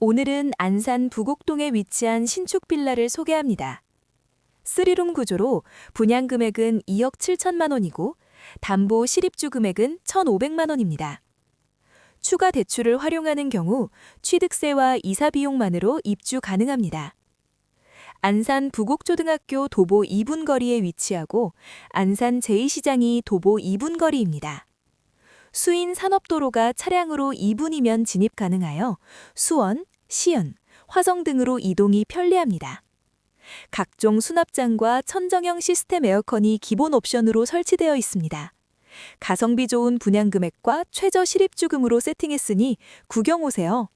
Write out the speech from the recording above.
오늘은 안산 부곡동에 위치한 신축 빌라를 소개합니다. 3룸 구조로 분양 금액은 2억 7천만 원이고 담보 실입주 금액은 1,500만 원입니다. 추가 대출을 활용하는 경우 취득세와 이사 비용만으로 입주 가능합니다. 안산 부곡초등학교 도보 2분 거리에 위치하고 안산 제2시장이 도보 2분 거리입니다. 수인 산업도로가 차량으로 2분이면 진입 가능하여 수원, 시연, 화성 등으로 이동이 편리합니다. 각종 수납장과 천정형 시스템 에어컨이 기본 옵션으로 설치되어 있습니다. 가성비 좋은 분양 금액과 최저 실입주금으로 세팅했으니 구경 오세요.